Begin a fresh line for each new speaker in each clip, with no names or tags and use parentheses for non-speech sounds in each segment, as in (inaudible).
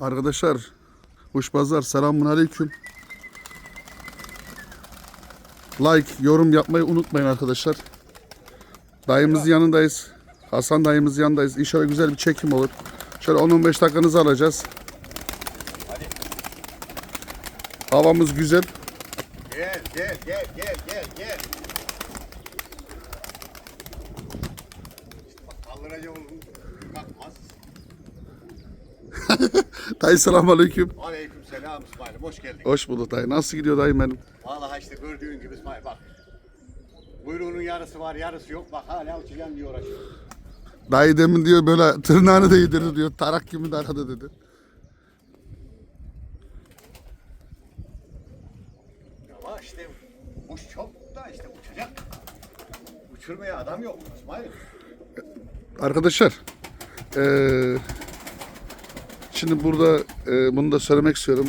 Arkadaşlar, Kuşbazlar selamun aleyküm. Like, yorum yapmayı unutmayın arkadaşlar. Dayımızın yanındayız. Hasan dayımızın yanındayız. İnşallah güzel bir çekim olur. Şöyle 10-15 dakikanızı alacağız. Havamız güzel.
Gel gel gel gel gel gel. İşte bak kaldıracağım onu. Kalkmaz.
Dayı selamun aleyküm.
Aleyküm selam İsmail'im hoş geldin.
Hoş bulduk dayı. Nasıl gidiyor dayım benim?
Vallahi işte gördüğün gibi İsmail bak. Buyruğunun yarısı var yarısı yok. Bak hala uçacağım diye uğraşıyor.
Dayı demin diyor böyle tırnağını değdirdi diyor. Tarak gibi de arkada dedi.
Ama işte kuş çok da işte uçacak. Uçurmaya adam yok İsmail.
Arkadaşlar eee, şimdi burada eee, bunu da söylemek istiyorum.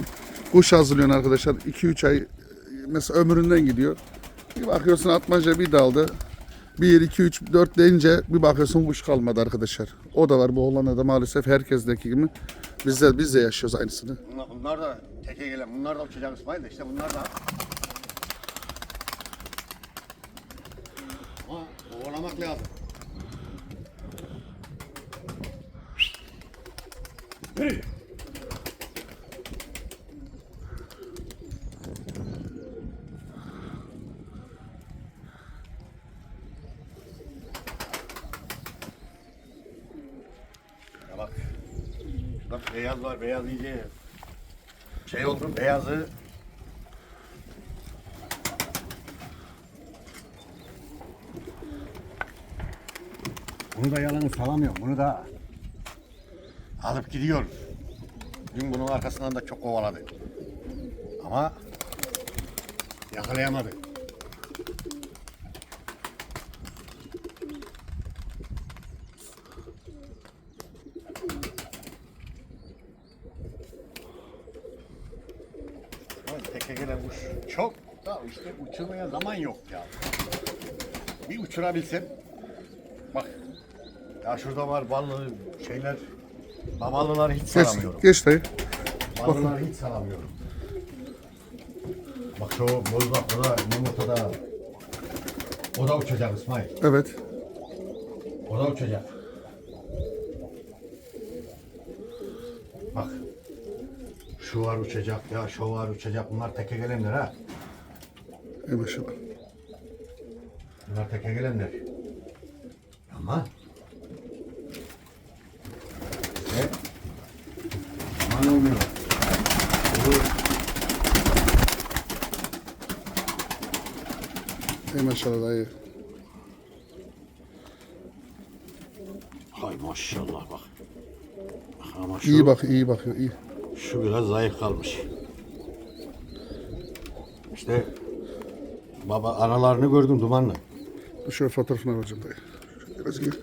Kuş hazırlıyorsun arkadaşlar. 2-3 ay mesela ömründen gidiyor. Bir bakıyorsun atmaca bir daldı. 1, 2, 3, 4 deyince bir bakıyorsun kuş kalmadı arkadaşlar. O da var bu Hollanda'da maalesef herkesteki gibi. Biz de, biz de yaşıyoruz aynısını.
Bunlar, bunlar da teke gelen bunlar da uçacak İsmail de işte bunlar da. Ama lazım. Yürü. Ya bak. Bak beyaz var, beyaz iyice şey oldu, beyazı Bunu da yalanı salamıyorum. Bunu da alıp gidiyor. Dün bunun arkasından da çok kovaladı. Ama yakalayamadı. Ama Teke gelen kuş çok da işte uçurmaya zaman yok ya. Bir uçurabilsem bak ya şurada var ballı şeyler baballıları hiç
Geç,
salamıyorum.
geç dayı.
Ballıları hiç salamıyorum. Bak şu bozbak o da yumurtada o da uçacak İsmail.
Evet.
O da uçacak. Bak. Şu var uçacak ya, şu var uçacak. Bunlar teke gelenler ha.
Ey maşallah.
Bunlar teke gelenler. Ama
Ey maşallah dayı.
Hay maşallah bak. Ama şu,
İyi bak, iyi bakıyor, iyi.
şu biraz zayıf kalmış. İşte baba aralarını gördüm dumanlı.
Dur Şöyle fotoğrafını alacağım dayı. Biraz gel.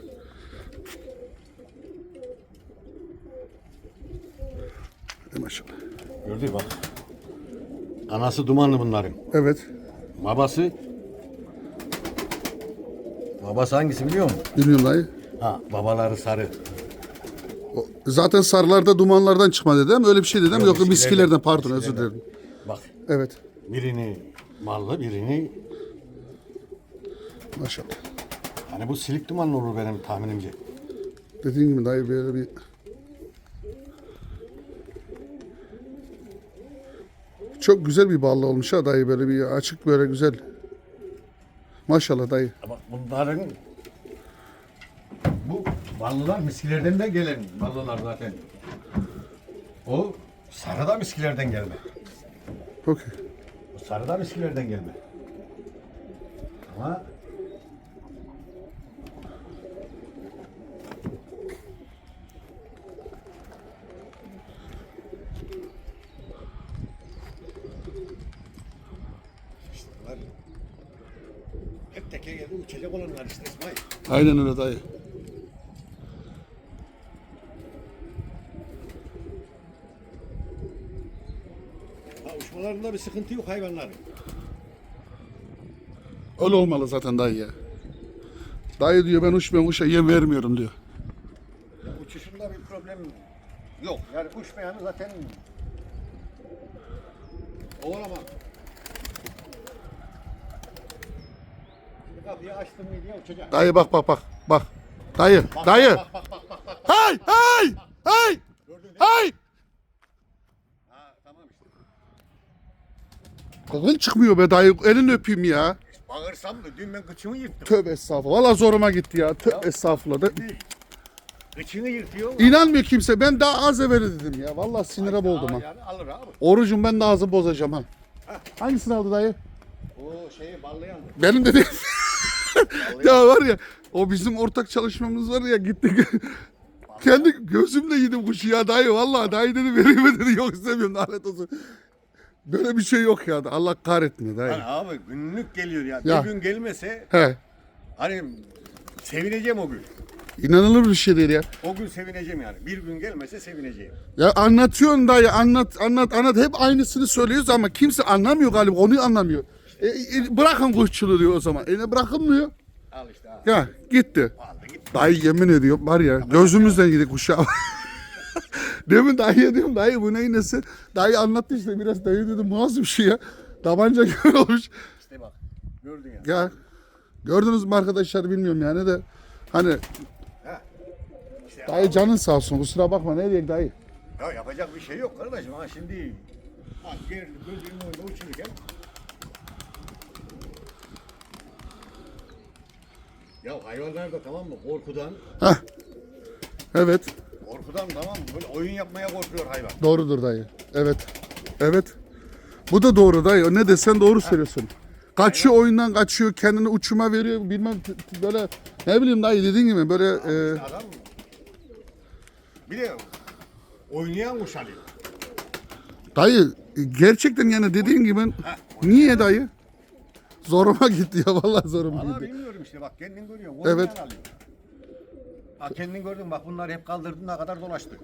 Ey maşallah.
Gördün bak. Anası dumanlı bunların.
Evet.
Babası Babası hangisi biliyor musun?
Bilmiyorum dayı.
Ha, babaları sarı.
O- Zaten sarılarda dumanlardan çıkmadı değil mi? Öyle bir şey dedim.
Yok,
Yok,
miskilerden,
miskilerden pardon özür
miskilerden.
dilerim.
Bak,
Evet.
birini mallı, birini
Maşallah.
hani bu silik dumanlı olur benim tahminimce.
Dediğin gibi dayı böyle bir Çok güzel bir ballı olmuş ha dayı böyle bir açık böyle güzel. Maşallah dayı.
Ama bunların bu ballılar miskilerden de gelen ballılar zaten. O sarı da miskilerden gelme.
Okey.
O sarı da miskilerden gelme. Ama uçacak olanlar işte İsmail.
Aynen öyle dayı.
Ha, uçmalarında bir sıkıntı yok hayvanların.
Öyle olmalı zaten dayı ya. Dayı diyor ben uçmuyorum uça yem vermiyorum diyor.
Ya uçuşunda bir problem yok. Yani uçmayanı zaten oğlama. Kapıyı açtım mı diye uçacak.
Dayı bak bak bak. Bak. Dayı. Dayı.
Bak bak bak bak bak. Gördün değil mi?
hay.
Ha tamam işte.
Kokun çıkmıyor be dayı. Elini öpeyim ya.
Bağırsam da dün ben kıçımı yırttım.
Tövbe estağfurullah. Valla zoruma gitti ya. Tövbe estağfurullah. Da-
Kıçını yırtıyor.
İnanmıyor kimse. Ben daha az evvel dedim ya. Vallahi sinire boğuldum ha.
Yani alır abi.
Orucum ben de ağzı bozacağım ha. Hangisini aldı dayı?
O şeyi ballayandı.
Benim de değil. (laughs) ya var ya o bizim ortak çalışmamız var ya gittik. Kendi gözümle yedim kuşu ya dayı vallahi dayı dedi vereyim mi dedi yok istemiyorum lanet olsun. Böyle bir şey yok ya Allah kahretmiyor dayı.
Hani abi günlük geliyor ya.
Ya.
Bir gün gelmese
He
hani sevineceğim o gün.
inanılır bir şey değil ya.
O gün sevineceğim yani. Bir gün gelmese sevineceğim.
Ya anlatıyorsun dayı anlat anlat anlat hep aynısını söylüyoruz ama kimse anlamıyor galiba onu anlamıyor. E, e, bırakın kuşçuluğu diyor o zaman. E bırakılmıyor?
Al işte abi.
Ya gitti.
Aldı gitti.
Dayı yemin ediyorum var ya gözümüzden gidik kuşağı. (laughs) Demin dayıya diyorum dayı bu neyin nesi? Dayı anlattı işte biraz dayı dedim nasıl bir şey ya? Tabanca (laughs) gibi olmuş.
İşte bak. Gördün ya.
Ya gördünüz mü arkadaşlar bilmiyorum yani de hani
Ha. İşte
dayı canın sağ olsun kusura bakma ne diyeyim dayı.
ya yapacak bir şey yok kardeşim. Ha şimdi ha, gel gözünün önünde uçururken Ya hayvanlar da tamam mı korkudan
Heh. Evet
korkudan tamam mı böyle oyun yapmaya korkuyor hayvan.
doğrudur dayı. Evet. Evet. Bu da doğru dayı. Ne desen doğru söylüyorsun. Kaçıyor oyundan kaçıyor kendini uçuma veriyor bilmem t- t- böyle ne bileyim dayı dediğin gibi böyle e,
adam bir de oynayan kuş alıyor.
Dayı gerçekten yani dediğin gibi niye dayı? Zoruma gitti ya vallahi zoruma
Valla
gitti.
bilmiyorum işte bak kendin görüyorsun.
Evet.
Alıyor. Ha kendin gördün bak bunlar hep kaldırdığına kadar dolaştı.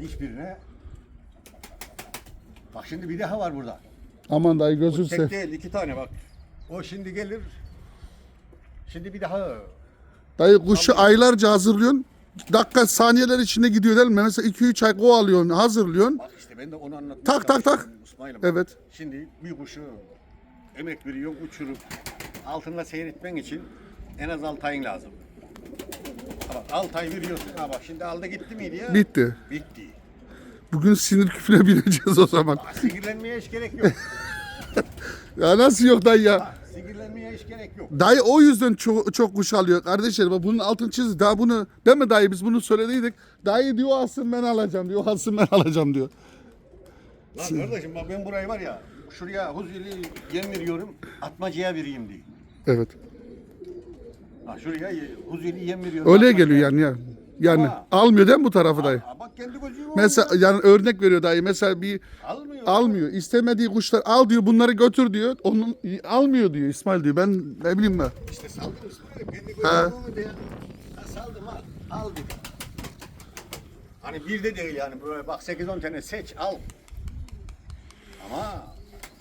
Hiçbirine Bak şimdi bir daha var burada.
Aman dayı gözün
Tek değil iki tane bak. O şimdi gelir. Şimdi bir daha
Dayı kuşu aylarca hazırlıyorsun. Dakika saniyeler içinde gidiyor değil mi? Mesela 2-3 ay kovalıyorsun, hazırlıyorsun.
bak işte ben de onu anlatmaya
Tak, tak, tak.
çalışıyorum İsmail'im.
Evet.
Şimdi bir kuşu emek veriyor uçurup altında seyretmen için en az 6 ayın lazım. Bak 6 ay veriyorsun. Ha bak şimdi aldı gitti miydi ya?
Bitti.
Bitti.
Bugün sinir küfüne (laughs) bineceğiz o zaman.
Ha, Sinirlenmeye hiç gerek yok. (laughs)
Ya nasıl yok dayı ya?
Sinirlenmeye hiç gerek yok.
Dayı o yüzden çok, çok kuş alıyor. Kardeşler bak bunun altını çiz. Daha bunu değil mi dayı biz bunu söylediydik. Dayı diyor alsın ben alacağım diyor. Alsın ben (laughs) alacağım diyor.
Lan kardeşim bak ben burayı var ya şuraya huzurlu yem veriyorum atmacaya vereyim diye.
Evet.
Ha şuraya huzurlu yem veriyorum.
Öyle
atmacaya.
geliyor yani ya. Yani
Ama-
almıyor değil mi bu tarafı dayı?
Ha, bak kendi gözüyle
Mesela yani örnek veriyor dayı. Mesela bir
almıyor.
almıyor. İstemediği kuşlar al diyor bunları götür diyor. Onun almıyor diyor İsmail diyor. Ben ne bileyim ben.
İşte saldım İsmail'im. Kendi
Ha.
gözüyle olmadı ya. Ha, saldım al. Al dedim. Hani bir de değil yani böyle bak 8-10 tane seç al. Ama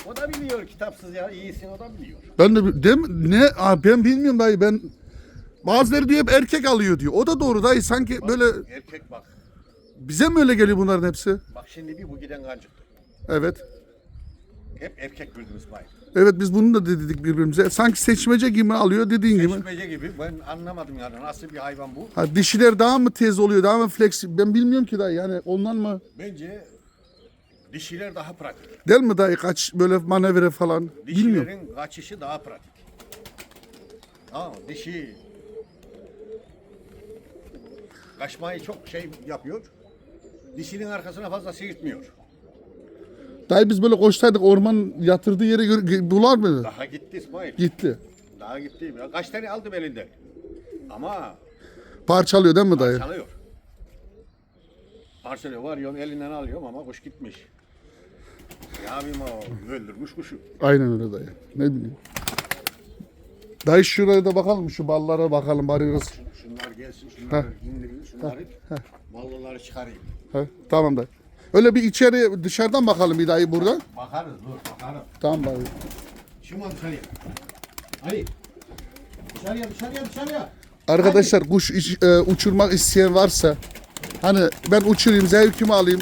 o da biliyor kitapsız ya iyisin o da biliyor.
Ben de dem ne Aa, ben bilmiyorum dayı ben bazıları diyor hep erkek alıyor diyor. O da doğru dayı sanki böyle
Erkek bak.
bize mi öyle geliyor bunların hepsi?
Bak şimdi bir bu giden kancıktı.
Evet.
Hep erkek gördüm İsmail.
Evet biz bunu da dedik birbirimize. Sanki seçmece gibi alıyor dediğin gibi.
Seçmece gibi ben anlamadım yani nasıl bir hayvan bu.
Ha, dişiler daha mı tez oluyor, daha mı fleksi? Ben bilmiyorum ki dayı yani ondan mı?
Bence dişiler daha pratik.
Değil mi dayı kaç böyle manevra falan? Bilmiyorum.
Dişilerin kaçışı daha pratik. Tamam? Dişi kaçmayı çok şey yapıyor. Dişinin arkasına fazla seyirtmiyor.
Dayı biz böyle koşsaydık orman yatırdığı yere gö- bular mıydı?
Daha gitti İsmail.
Gitti.
Daha gitti. Ya Kaç tane aldım elinden. Ama
Parçalıyor değil mi dayı?
çalıyor. Parçalıyor. Varıyorum elinden alıyorum ama kuş gitmiş. Abim o öldürmüş kuşu.
Aynen öyle dayı. Ne bileyim. Dayı şuraya da bakalım şu ballara bakalım arıyoruz.
Şun- Şunlar gelsin, şunları indireyim, şunları mallıları çıkarayım.
Ha, tamam dayı. Öyle bir içeri dışarıdan bakalım bir dayı burada.
Bakarız, dur bakarım.
Tamam dayı.
Şuma dışarıya. Ali. Dışarıya, dışarıya, dışarıya.
Arkadaşlar kuş iş- e, uçurmak isteyen varsa hani ben uçurayım zevkimi alayım.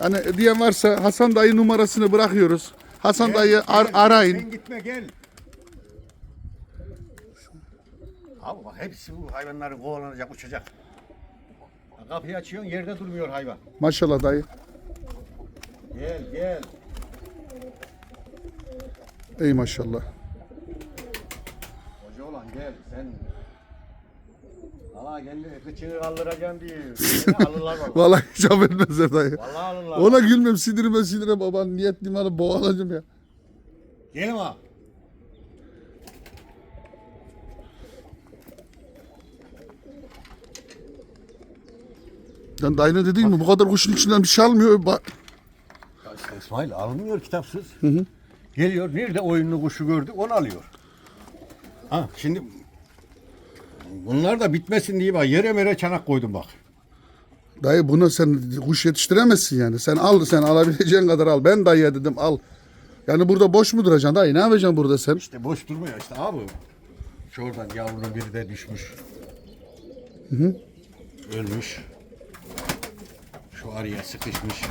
Hani diyen varsa Hasan dayı numarasını bırakıyoruz. Hasan
Gel,
dayı ar-
gel.
arayın.
Sen gitme gel. Abi bak hepsi bu hayvanların kovalanacak, uçacak. Kapıyı açıyorsun yerde durmuyor hayvan.
Maşallah dayı.
Gel gel.
Ey maşallah.
Hoca olan gel sen. Valla kendi kıçını kaldıracaksın diye. Seni (laughs) alırlar baba.
Vallahi hiç affetmezler dayı.
Vallahi alırlar.
Ona gülmem sinirime sinirime baban niyetliyim hani boğulacağım ya.
Gelin ha.
Yani dayı ne dediğin mi bu kadar kuşun içinden bir şey almıyor. Ba-
Ya işte İsmail almıyor kitapsız. Geliyor nerede oyunlu kuşu gördük onu alıyor. Ha şimdi bunlar da bitmesin diye bak yere mere çanak koydum bak.
Dayı buna sen kuş yetiştiremezsin yani. Sen al sen alabileceğin kadar al. Ben dayıya dedim al. Yani burada boş mu duracaksın dayı? Ne yapacaksın burada sen?
İşte boş durmuyor işte abi. Şuradan yavrunun biri de düşmüş. Ölmüş. Şu araya sıkışmış.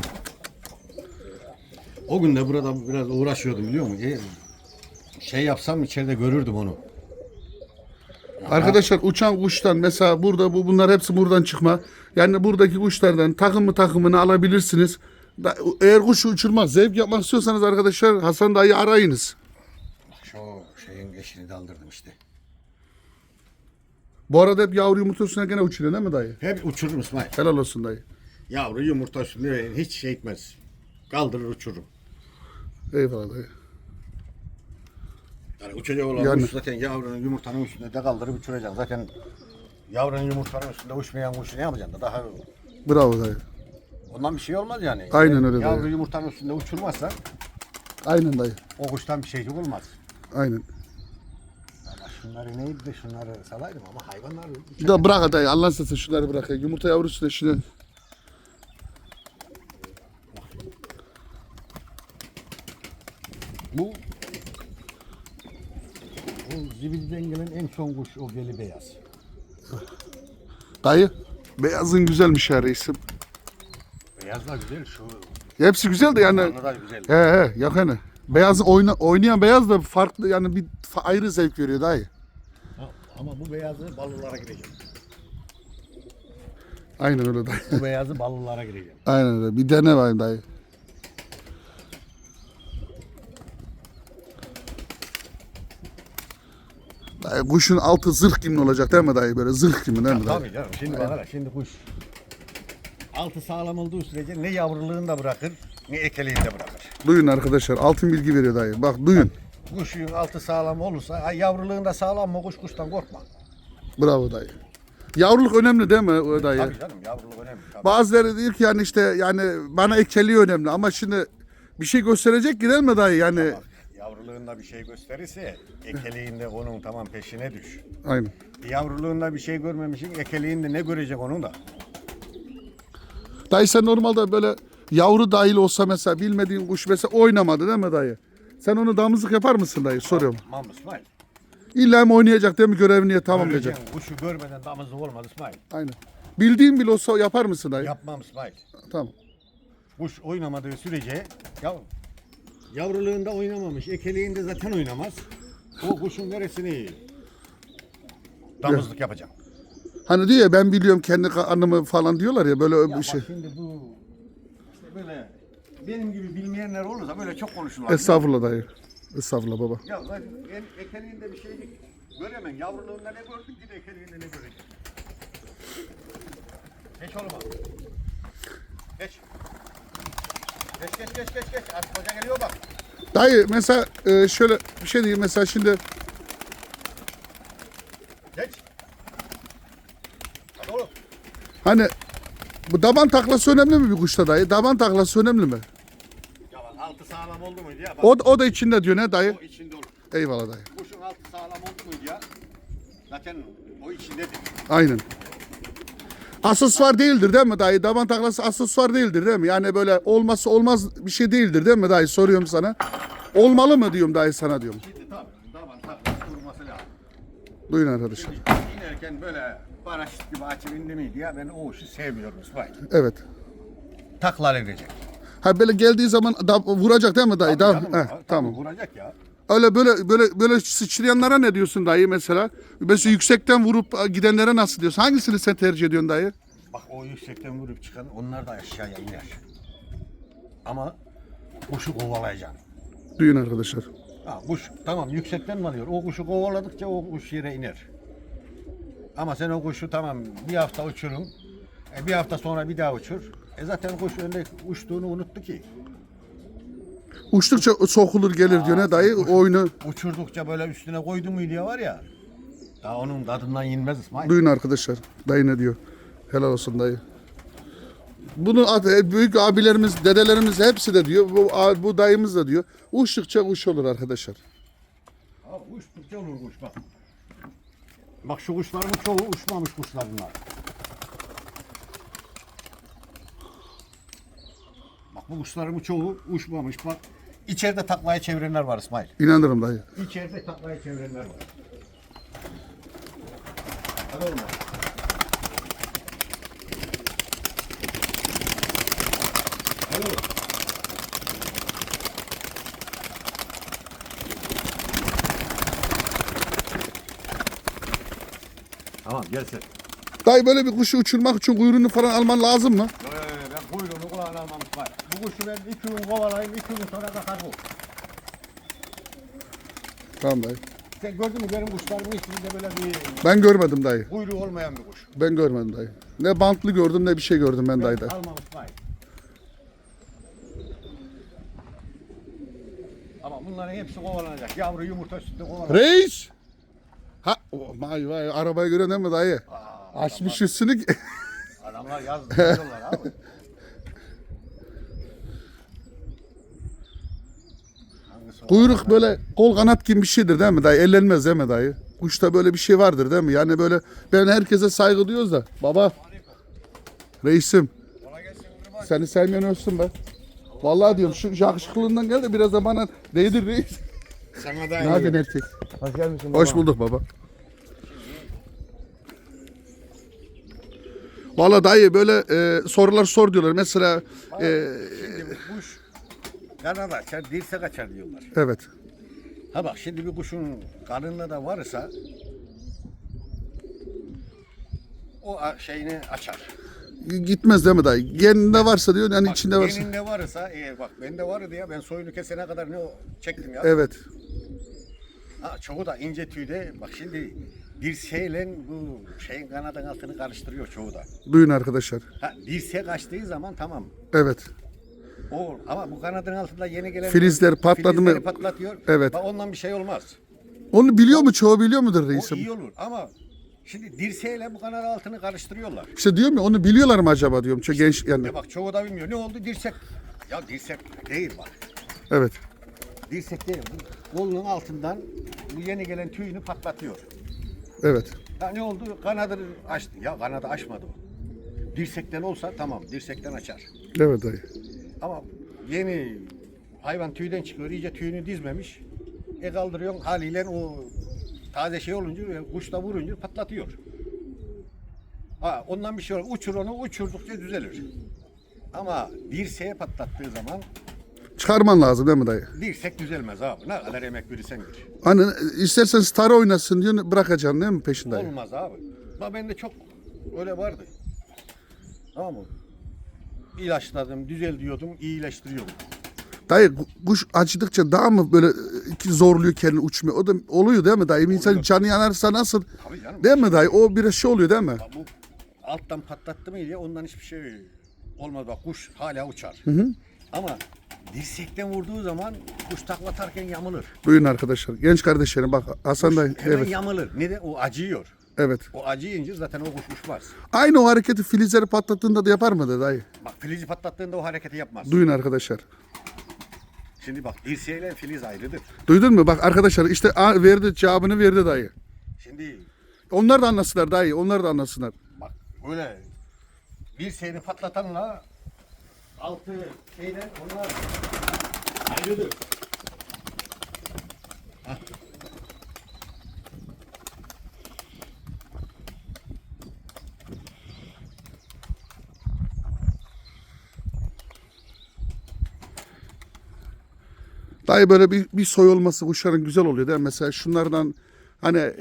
O gün de burada biraz uğraşıyordum biliyor musun? E, şey yapsam içeride görürdüm onu.
Arkadaşlar uçan kuştan mesela burada bu bunlar hepsi buradan çıkma. Yani buradaki kuşlardan takımı takımını alabilirsiniz. Da- Eğer kuşu uçurmaz, zevk yapmak istiyorsanız arkadaşlar Hasan dayı arayınız.
Şu şeyin eşini daldırdım işte.
Bu arada hep yavru yumurtasına gene uçuruyor değil mi dayı?
Hep uçururum İsmail.
Helal olsun dayı.
Yavru yumurta üstünde hiç şey etmez. Kaldırır uçururum.
Eyvallah dayı.
Yani uçacak olan
Yani-
kuş zaten yavrunun yumurtanın üstünde de kaldırıp uçuracaksın. Zaten yavrunun yumurtanın üstünde uçmayan kuşu ne yapacaksın da daha
Bravo dayı.
ondan bir şey olmaz yani.
Aynen öyle
Yavru
dayı.
yumurtanın üstünde uçurmazsa
Aynen dayı.
o kuştan bir şeycik olmaz.
Aynen.
Ama şunları neydi de şunları salaydım ama hayvanlar
de bırak dayı Allah'ın sesi şunları bırak ya. Yumurta yavrusu da şimdi.
Son kuş o geli beyaz.
Dayı. Beyazın güzelmiş ya reisim.
Beyaz da güzel şu.
Hepsi güzel de yani.
Anı da güzel.
He he yok hani. Beyaz oyna, oynayan beyaz da farklı yani bir fa- ayrı zevk veriyor dayı.
Ha, Ama bu beyazı ballılara gireceğim.
Aynen öyle dayı.
Bu beyazı ballılara gireceğim.
Aynen öyle. Bir dene bakayım dayı. Dayı kuşun altı zırh gibi olacak değil mi dayı? Böyle zırh gibi değil mi dayı?
Tabii canım. Şimdi bak hele, şimdi kuş altı sağlam olduğu sürece ne yavruluğunu da bırakır ne ekeliğini de bırakır.
Duyun arkadaşlar altın bilgi veriyor dayı. Bak duyun.
Kuşun altı sağlam olursa ay yavruluğun da sağlam mı kuş kuştan korkma.
Bravo dayı. Yavruluk önemli değil mi o dayı?
Tabii canım yavruluk önemli. Tabii.
Bazıları diyor ki yani işte yani bana ekeliği önemli ama şimdi bir şey gösterecek ki değil mi dayı? Yani
Bak, yavruluğunda bir şey gösterirse ekeliğinde onun tamam peşine düş.
aynen.
Yavruluğunda bir şey görmemişsin ekeliğinde ne görecek onun da.
Dayı sen normalde böyle yavru dahil olsa mesela bilmediğin kuş mesela oynamadı değil mi dayı? Sen onu damızlık yapar mısın dayı? Soruyorum.
Tamam İsmail.
İlla mı oynayacak değil mi? Görevini tamamlayacak.
Göreceksin, Kuşu görmeden damızlık olmaz İsmail.
Aynen. Bildiğin bile olsa yapar mısın dayı?
Yapmam İsmail.
Tamam.
Kuş oynamadığı sürece ya yavruluğunda oynamamış, ekeliğinde zaten oynamaz. O kuşun neresini damızlık yapacağım.
Hani diyor ya ben biliyorum kendi anımı falan diyorlar ya böyle
Ya
bir
bak
şey.
şimdi bu işte böyle benim gibi bilmeyenler olursa böyle çok konuşurlar.
Estağfurullah dayı. Estağfurullah baba.
Ya ben en- ekeliğinde bir şey göremem. Yavruluğunda ne gördük bir de ekeliğinde ne görecek. Geç oğlum abi. Geç. Geç geç geç geç geç. Artık hoca geliyor bak.
Dayı mesela e, şöyle bir şey diyeyim mesela şimdi
Geç. Hadi oğlum.
hani bu daban taklası önemli mi bir kuşta dayı? Daban taklası önemli mi?
Ya bak altı sağlam oldu muydu ya? Bak,
O, o da içinde diyor ne dayı?
o içinde olur.
Eyvallah dayı.
Kuşun altı sağlam oldu muydu ya? Zaten o içindedir.
Aynen. Aksesuar değildir değil mi dayı? Daban taklası aksesuar değildir değil mi? Yani böyle olması olmaz bir şey değildir değil mi dayı? Soruyorum sana. Olmalı mı diyorum dayı sana diyorum.
Şimdi tabii davan taklası kurması lazım.
Duyun arkadaşlar.
İnerken böyle paraşüt gibi açıp indi miydi ya ben o kuşu sevmiyorum İsmail.
Evet.
Taklar edecek.
Ha böyle geldiği zaman da vuracak değil mi dayı?
Tabii
Da,
canım,
Heh,
tabii
tamam.
Vuracak ya.
Öyle böyle böyle böyle sıçrayanlara ne diyorsun dayı mesela? Mesela yüksekten vurup gidenlere nasıl diyorsun? Hangisini sen tercih ediyorsun dayı?
Bak o yüksekten vurup çıkan onlar da aşağıya iner. Ama kuşu kovalayacaksın.
Duyun arkadaşlar.
Ha, kuş tamam yüksekten mi alıyor? O kuşu kovaladıkça o kuş yere iner. Ama sen o kuşu tamam bir hafta uçurun. E, bir hafta sonra bir daha uçur. E zaten kuş önde uçtuğunu unuttu ki.
Uçtukça sokulur gelir diyor ne dayı? Oyunu
Uçurdukça böyle üstüne koydu mu diye var ya. Daha onun tadından yenmez İsmail.
duyun arkadaşlar. Dayı ne diyor? Helal olsun dayı. Bunu ad- büyük abilerimiz, dedelerimiz hepsi de diyor. Bu, a- bu dayımız da diyor. Uçtukça uç olur arkadaşlar.
Ha, uçtukça olur kuş bak. Bak şu kuşların çoğu uçmamış kuşlar bunlar. Bu kuşların çoğu uçmamış bak. İçeride taklaya çevirenler var İsmail.
İnanırım dayı.
İçeride taklaya çevirenler var. Hadi oğlum. Hadi oğlum. Tamam gelsin.
Dayı böyle bir kuşu uçurmak için kuyruğunu falan alman lazım mı?
Ee, ben kuyruğunu kulağına almam var. Bu kuşu ben iki gün kovalayayım, iki gün sonra kakar bu.
Tamam dayı.
Sen gördün mü benim kuşlarımın içinde böyle bir
Ben görmedim dayı.
kuyruğu olmayan bir kuş.
Ben görmedim dayı. Ne bantlı gördüm ne bir şey gördüm ben dayıda.
almamış vay. Ama bunların hepsi kovalanacak. Yavru yumurta üstünde kovalanacak.
Reis! Ha, oh, vay vay arabayı gören değil mi dayı? Açmış üstünü.
Adamlar yaz diyorlar abi. (laughs) Hangisi o?
Kuyruk böyle kol kanat gibi bir şeydir değil mi dayı? Ellenmez değil mi dayı? Kuşta böyle bir şey vardır değil mi? Yani böyle ben herkese saygı duyuyoruz da. Baba, reisim seni sevmeyen olsun be. Vallahi diyorum şu yakışıklılığından gel de biraz da bana değdir reis.
Sana da
Ne yapıyorsun erkek?
Hoş gelmişsin
Hoş bulduk baba. Vallahi dayı böyle e, sorular sor diyorlar. Mesela e,
Şimdi bu kuş kanada açar, dirsek açar diyorlar.
evet.
Ha bak şimdi bir kuşun karnında da varsa o şeyini açar.
Gitmez değil mi dayı? Geninde varsa diyor yani
Bak,
içinde varsa.
Geninde varsa eğer bak bende vardı ya ben soyunu kesene kadar ne o çektim ya.
Evet.
Ha, çoğu da ince tüyde bak şimdi dirseğiyle bu şeyin kanadın altını karıştırıyor çoğu da.
Duyun arkadaşlar.
Ha, dirsek açtığı zaman tamam.
Evet.
O ama bu kanadın altında yeni gelen
Filizler patladı mı?
patlatıyor.
Evet.
Bak ondan bir şey olmaz.
Onu biliyor mu? Çoğu biliyor mudur
O
reisim?
iyi olur ama şimdi dirseğiyle bu kanat altını karıştırıyorlar.
İşte diyorum ya onu biliyorlar mı acaba diyorum. Çok genç yani.
Ya bak çoğu da bilmiyor. Ne oldu? Dirsek. Ya dirsek değil bak.
Evet.
Dirsek değil. Bu kolunun altından bu yeni gelen tüyünü patlatıyor.
Evet.
Ya ne oldu? Kanadını açtı. Ya kanadı açmadı o. Dirsekten olsa tamam. Dirsekten açar.
Evet dayı.
Ama yeni hayvan tüyden çıkıyor. iyice tüyünü dizmemiş. E kaldırıyorsun haliyle o taze şey olunca kuş da vurunca patlatıyor. Ha, ondan bir şey olur. Uçur onu uçurdukça düzelir. Ama dirseğe patlattığı zaman
Çıkarman lazım değil mi dayı?
dirsek düzelmez abi. Ne kadar emek verirsen ver.
Hani istersen star oynasın diyor bırakacaksın değil mi peşinde? dayı?
Olmaz abi. Bak bende çok öyle vardı. Tamam mı? İlaçladım, düzel diyordum, iyileştiriyordum.
Dayı kuş acıdıkça daha mı böyle e, zorluyor kendini uçmuyor? O da oluyor değil mi dayı? İnsan canı yanarsa nasıl?
Tabii canım.
Değil mi dayı? O bir şey oluyor değil mi?
Bu alttan patlattı mı diye ondan hiçbir şey olmaz. Bak kuş hala uçar. Ama dirsekten vurduğu zaman kuş taklatarken yamılır.
Duyun arkadaşlar. Genç kardeşlerim bak Hasan dayı.
Hemen
Evet.
yamılır. Neden? O acıyor.
Evet.
O acıyınca zaten o kuş uçmaz.
Aynı o hareketi filizleri patlattığında da yapar mı dayı?
Bak filizi patlattığında o hareketi yapmaz.
Duyun arkadaşlar.
Şimdi bak dirseğiyle filiz ayrıdır.
Duydun mu? Bak arkadaşlar işte a- verdi cevabını verdi dayı.
Şimdi
Onlar da anlasınlar dayı. Onlar da anlasınlar.
bak öyle dirseğini patlatanla altı şeyden onlar ayrıdır. Hah.
Dayı böyle bir, bir soy olması kuşların güzel oluyor değil mi? Mesela şunlardan hani e,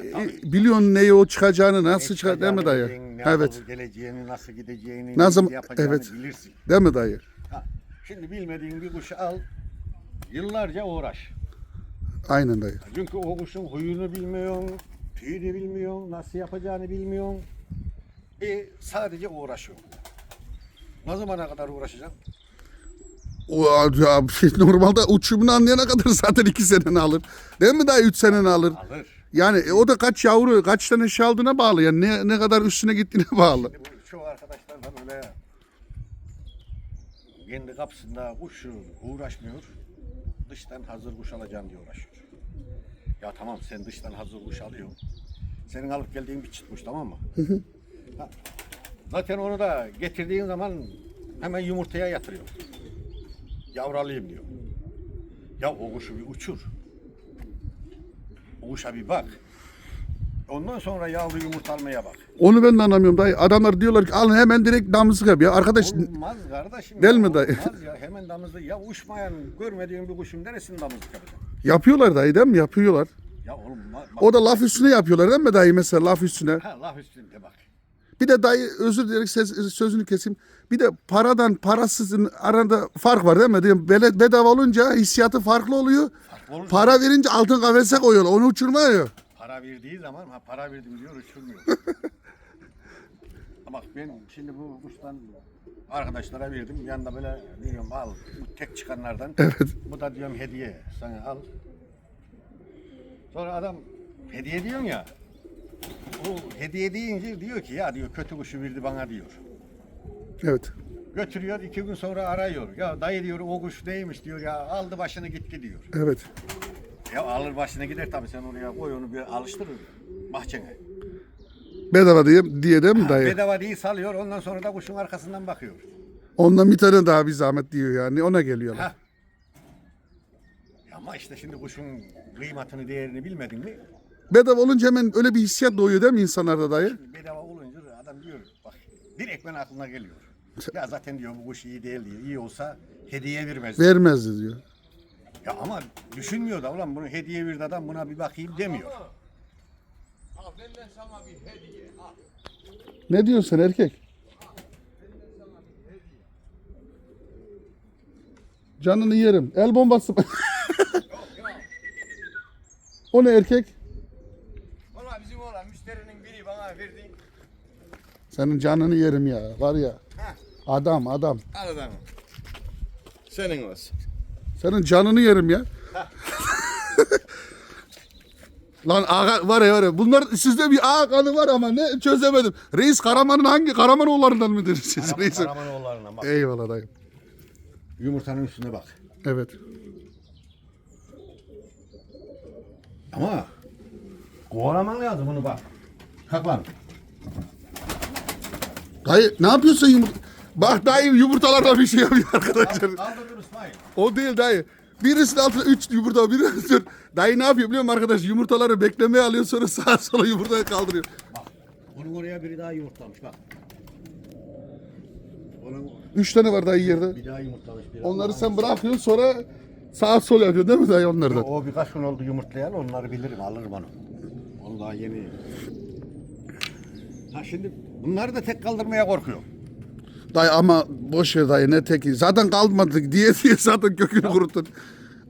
biliyorsun neyi o çıkacağını nasıl çıkar değil mi dayı?
Ne
Evet.
yapıp geleceğini, nasıl gideceğini,
Nasıl-
yapacağını
evet.
bilirsin.
Değil mi dayı?
Ha, şimdi bilmediğin bir kuşu al, yıllarca uğraş.
Aynen dayı.
Çünkü o kuşun huyunu bilmiyorsun, tüyünü bilmiyorsun, nasıl yapacağını bilmiyorsun. E, sadece uğraşıyor. Ne zamana kadar uğraşacaksın?
Şey, (laughs) normalde uçumunu anlayana kadar (laughs) zaten iki seneni alır. Değil mi dayı? Üç seneni alır.
Alır.
Yani e, o da kaç yavru, kaç tane şey aldığına bağlı. Yani ne, ne kadar üstüne gittiğine (laughs) bağlı.
Şimdi bu çoğu arkadaşlar da böyle kendi kapısında kuşu uğraşmıyor. Dıştan hazır kuş alacağım diye uğraşıyor. Ya tamam sen dıştan hazır kuş alıyorsun. Senin alıp geldiğin bir çıtmış tamam mı? Ha, Zaten onu da getirdiğin zaman hemen yumurtaya yatırıyor. Yavru alayım diyor. Ya o kuşu bir uçur. O kuşa bir bak. Ondan sonra yavru yumurta almaya bak.
Onu ben de anlamıyorum dayı. Adamlar diyorlar ki alın hemen direkt damızlık yap ya. Arkadaş
Olmaz kardeşim.
Değil
ya,
mi dayı?
Olmaz ya hemen damızlık. Ya uçmayan görmediğin bir kuşun neresini damızlık yapacaksın?
yapıyorlar dayı değil mi? Yapıyorlar.
Ya oğlum bak.
O da laf üstüne yapıyorlar değil mi dayı mesela laf üstüne.
Ha laf üstünde bak.
Bir de dayı özür dilerim ses- sözünü keseyim. Bir de paradan parasızın arasında fark var değil mi? Bele- bedava olunca hissiyatı farklı oluyor.
Farklı olur.
Para verince altın kafese koyuyorlar. Onu uçurmuyor.
Para verdiği zaman ha para verdim diyor uçurmuyor. (laughs) Ama ben şimdi bu kuştan arkadaşlara verdim. Yanında böyle diyorum al bu tek çıkanlardan.
Evet.
Bu da diyorum hediye sana al. Sonra adam hediye diyorsun ya. O hediye deyince diyor ki ya diyor kötü kuşu verdi bana diyor.
Evet.
Götürüyor iki gün sonra arıyor. Ya dayı diyor o kuş neymiş diyor ya aldı başını gitti diyor.
Evet.
Ya alır başına gider tabii sen oraya koy onu bir alıştır bahçene.
Bedava diye, diye değil mi dayı?
Bedava değil salıyor ondan sonra da kuşun arkasından bakıyor.
Ondan bir tane daha bir zahmet diyor yani. Ona geliyorlar.
Ha. Ama işte şimdi kuşun kıymetini değerini bilmedin mi?
Bedava olunca hemen öyle bir hissiyat doğuyor değil mi insanlarda dayı?
Bedava olunca adam diyor bak direkt ben aklına geliyor. Ya zaten diyor bu kuş iyi değil diyor. İyi olsa hediye vermez.
Vermezdi diyor.
Ya ama düşünmüyor da ulan bunu hediye verdi adam buna bir bakayım demiyor.
Al benden sana bir hediye. Al.
Ne diyorsun sen erkek? Canını yerim. El bombası. (laughs) o ne erkek?
Valla bizim olan müşterinin biri bana verdi.
Senin canını yerim ya. Var ya.
Heh.
Adam adam.
Al adamı. Senin olsun.
Senin canını yerim ya. (laughs) Lan ağa var ya var ya. Bunlar sizde bir ağa kanı var ama ne çözemedim. Reis Karaman'ın hangi Karamanoğullarından mıdır siz reis?
Karamanoğullarına bak.
Eyvallah dayı.
Yumurtanın üstüne bak.
Evet.
Ama kovalaman lazım bunu bak. Kalk lan.
Dayı ne yapıyorsun yumurta? Bak dayı yumurtalarla bir şey yapıyor arkadaşlar. O değil dayı. Birisinin altına 3 yumurta, biri dur. Dayı ne yapıyor biliyor musun arkadaş? Yumurtaları beklemeye alıyor sonra sağa sola yumurtayı kaldırıyor.
Bak. Bunun oraya biri daha yumurtlamış bak. Onun
3 tane var dayı yerde.
bir daha yumurtlamış.
Onları sen bırakıyorsun sonra sağa sola yapıyorsun değil mi dayı onlardan?
O birkaç gün oldu yumurtlayan onları bilirim alırım onu. Onu daha yeni. Ha şimdi bunları da tek kaldırmaya korkuyor.
Dayı ama boş ver dayı ne teki. Zaten kalmadı diye diye zaten kökünü kuruttun.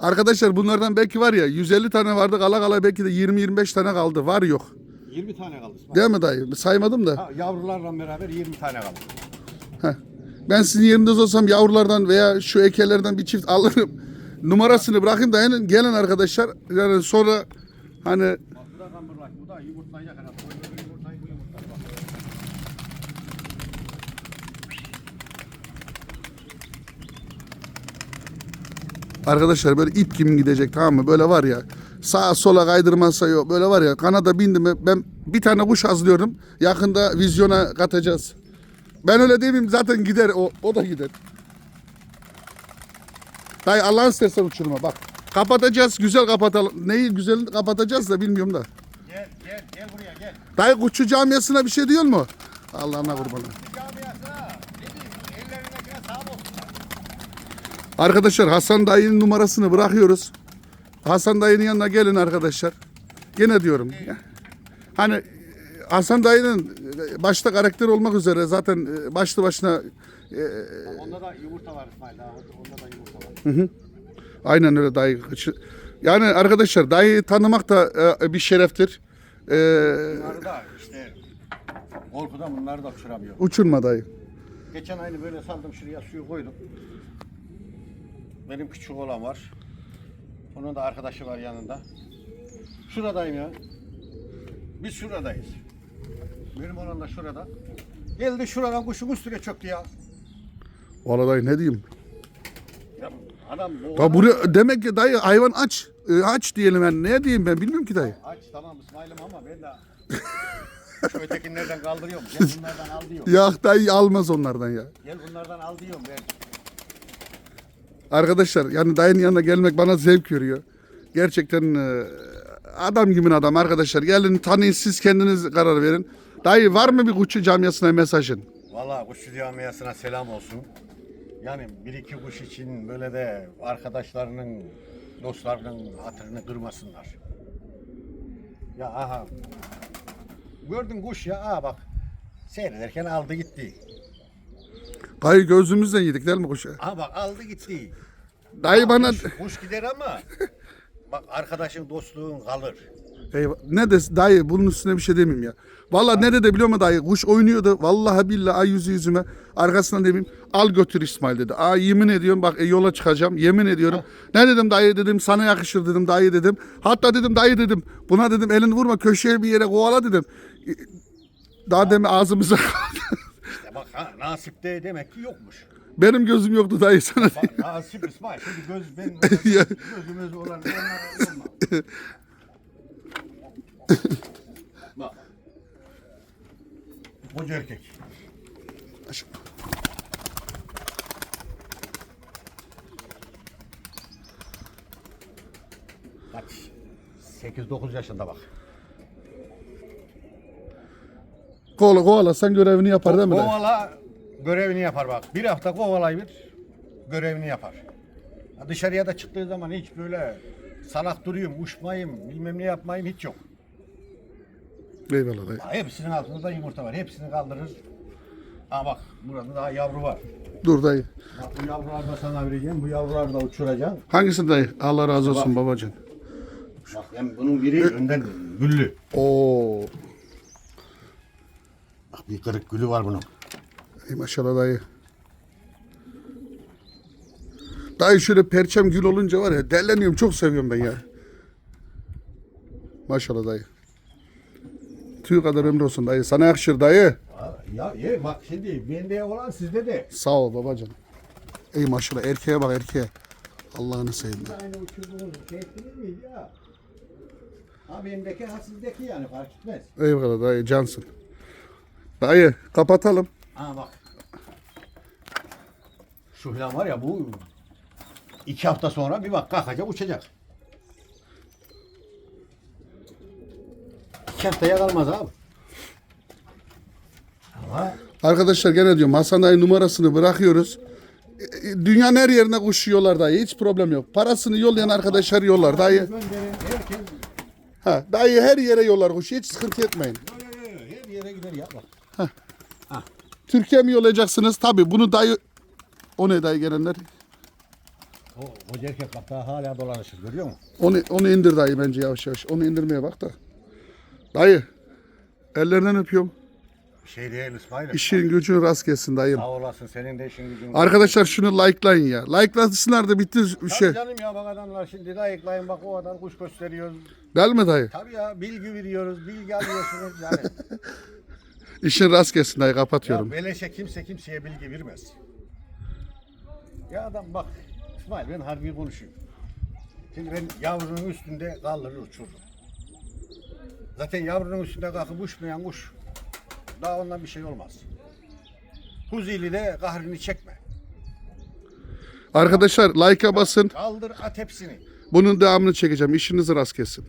Arkadaşlar bunlardan belki var ya 150 tane vardı kala kala belki de 20-25 tane kaldı. Var yok.
20 tane kaldı İsmail.
Değil mi dayı? Saymadım da.
Ha, yavrularla beraber 20 tane kaldı.
Heh. Ben sizin yerinizde olsam yavrulardan veya şu ekelerden bir çift alırım. Numarasını bırakayım da yani gelin arkadaşlar. Yani sonra hani
Bak bu da bu da yumurtlayacak herhalde bu yumurtlar bak.
Arkadaşlar böyle ip gibi gidecek tamam mı? Böyle var ya sağa sola kaydırmazsa yok. Böyle var ya kanada bindim ben bir tane kuş hazırlıyorum. Yakında vizyona katacağız. Ben öyle değil miyim? Zaten gider o, o da gider. Dayı Allah'ın istersen uçurma bak. Kapatacağız güzel kapatalım. Neyi güzel kapatacağız da bilmiyorum da.
Gel gel gel buraya gel.
Dayı kuşçu camiasına bir şey diyor mu? Allah'ına kurban. olayım.
Camiasına ne diyeyim ellerindekine sağ olsun.
Arkadaşlar Hasan dayının numarasını bırakıyoruz. Hasan dayının yanına gelin arkadaşlar. Gene diyorum. ya. Hani e, Hasan dayının e, başta karakter olmak üzere zaten e, başlı başına
Onda da yumurta var İsmail. ha, Onda da yumurta var.
aynen öyle dayı. Yani arkadaşlar dayıyı tanımak da e, bir şereftir. E,
Bunları da işte korkudan bunları da uçuramıyor.
uçurma dayı.
Geçen aynı böyle saldım şuraya suyu koydum. Benim küçük olan var. Onun da arkadaşı var yanında. Şuradayım ya. Biz şuradayız. Benim olan da şurada. Geldi şuradan kuşun üstüne çöktü ya.
Valla dayı ne diyeyim.
ya adam bu
Ya buraya demek ki dayı hayvan aç. E, aç diyelim yani. Ne diyeyim ben bilmiyorum ki dayı.
Aç tamam İsmail'im ama ben de (laughs) şu ötekilerden kaldırıyorum. Gel bunlardan al diyorum.
Ya dayı almaz onlardan ya.
Gel bunlardan al diyorum ben.
Arkadaşlar yani dayının yanına gelmek bana zevk veriyor. Gerçekten e, adam gibi adam arkadaşlar. Gelin tanıyın siz kendiniz karar verin. Dayı var mı bir kuşçu camiasına mesajın?
Valla kuşçu camiasına selam olsun. Yani bir iki kuş için böyle de arkadaşlarının, dostlarının hatırını kırmasınlar. Ya aha. Gördün kuş ya aha bak. Seyrederken aldı gitti.
Dayı gözümüzden yedik değil mi kuşu?
Aha bak aldı gitti.
Dayı bana
Kuş, kuş gider ama (laughs) bak arkadaşın dostluğun kalır.
Eyvah. ne de dayı bunun üstüne bir şey demeyeyim ya. Vallahi ne dedi biliyor musun dayı? Kuş oynuyordu. Vallahi billahi ay yüzü yüzüme. Arkasından dedim al götür İsmail dedi. Aa yemin ediyorum bak e, yola çıkacağım. Yemin ediyorum. Ne dedim dayı dedim sana yakışır dedim dayı dedim. Hatta dedim dayı dedim. Buna dedim elini vurma köşeye bir yere kovala dedim. E, Daha deme ağzımıza
İşte (laughs) bak ha, nasipte demek ki yokmuş.
Benim gözüm yoktu dayı sana.
Bak nasip İsmail. Şimdi göz (laughs) ben
Ya.
gözümüz olan (laughs) onlar. Bak. Koca erkek. Kaç? 8-9 yaşında bak.
Kovala kovala sen görevini yapar değil mi dayı?
Kovala görevini yapar bak. Bir hafta kovalayı bir görevini yapar. Ya Dışarıya da çıktığı zaman hiç böyle salak duruyum, uçmayayım, bilmem ne yapmayayım hiç yok.
Eyvallah dayı.
Ya Hepsinin altında da yumurta var. Hepsini kaldırır. Ha bak burada daha yavru var.
Dur dayı.
Bak bu yavruları da sana vereceğim. Bu yavruları da uçuracağım.
Hangisi dayı? Allah razı olsun babacığım.
Bak hem bunun biri önden güllü.
Oo.
Bak bir kırık gülü var bunun.
Ey maşallah dayı. Dayı şöyle perçem gül olunca var ya derleniyorum çok seviyorum ben ya. Maşallah dayı. Tüy kadar ömrü olsun dayı. Sana yakışır dayı.
Ya ye bak şimdi bende olan sizde de.
Sağ ol babacığım. Ey maşallah erkeğe bak erkeğe. Allah'ını seveyim.
Aynı uçurduğunuz miydi ya? Ha bendeki ha sizdeki yani fark etmez.
Eyvallah dayı cansın. Dayı kapatalım.
Ha bak. Şu filan var ya bu iki hafta sonra bir bak kalkacak uçacak. İki haftaya kalmaz abi. Ama
Arkadaşlar gene diyorum Hasan dayı numarasını bırakıyoruz. E, e, Dünyanın her yerine kuş yiyorlar dayı. Hiç problem yok. Parasını yollayan arkadaşlar yollar dayı.
gönderin herkes
Ha, dayı her yere yollar kuşu. Hiç sıkıntı etmeyin.
her yere gider ya bak.
Türkiye mi yollayacaksınız? Tabii bunu dayı... O ne dayı gelenler?
O koca erkek bak daha hala dolanışır görüyor musun?
Onu, onu indir dayı bence yavaş yavaş. Onu indirmeye bak da. Dayı. Ellerinden öpüyorum.
Bir şey değil İsmail'im.
İşin gücün rast gelsin dayım.
Sağ olasın senin de işin gücün.
Arkadaşlar şunu likelayın ya. Likelasınlar da bitti bir
Tabii
şey.
canım ya bak adamlar şimdi ayıklayın bak o adam kuş gösteriyoruz.
Değil mi dayı?
Tabii ya bilgi veriyoruz, bilgi alıyorsunuz yani. (laughs)
İşin rast gelsin dayı
ya
kapatıyorum.
beleşe kimse kimseye bilgi vermez. Ya adam bak İsmail ben harbi konuşayım. Şimdi ben yavrunun üstünde kaldırır uçururum. Zaten yavrunun üstünde kalkıp uçmayan kuş daha ondan bir şey olmaz. Huzili de kahrini çekme.
Arkadaşlar like'a basın.
Kaldır at hepsini.
Bunun devamını çekeceğim. İşiniz rast gelsin.